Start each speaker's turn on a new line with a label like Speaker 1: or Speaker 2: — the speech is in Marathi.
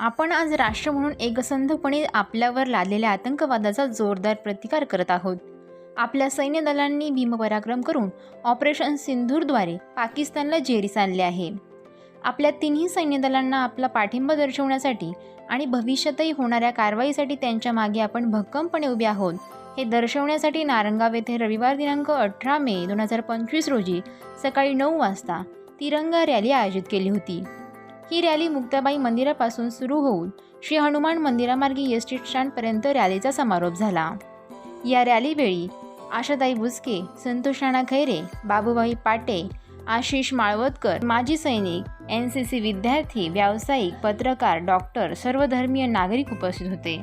Speaker 1: आपण आज राष्ट्र म्हणून एकसंधपणे आपल्यावर लादलेल्या आतंकवादाचा जोरदार प्रतिकार करत आहोत. आपल्या सैन्य दलांनी भीमपराक्रम करून ऑपरेशन सिंधूरद्वारे पाकिस्तानला जेरीस आणले आहे. आपल्या तिन्ही सैन्य दलांना आपला पाठिंबा दर्शवण्यासाठी आणि भविष्यातही होणाऱ्या कारवाईसाठी त्यांच्या मागे आपण भक्कमपणे उभे आहोत हे दर्शवण्यासाठी नारंगाव येथे रविवार दिनांक अठरा मे दोन हजार पंचवीस रोजी सकाळी नऊ वाजता तिरंगा रॅली आयोजित केली होती. ही रॅली मुक्ताबाई मंदिरापासून सुरू होऊन श्री हनुमान मंदिरामार्गे एस टी स्टँडपर्यंत रॅलीचा समारोप झाला. या रॅलीवेळी आशाताई बुचके संतोष राणा खैरे बाबूभाई पाटे आशिष माळवतकर माजी सैनिक एन सी सी विद्यार्थी व्यावसायिक पत्रकार डॉक्टर सर्वधर्मीय नागरिक उपस्थित होते.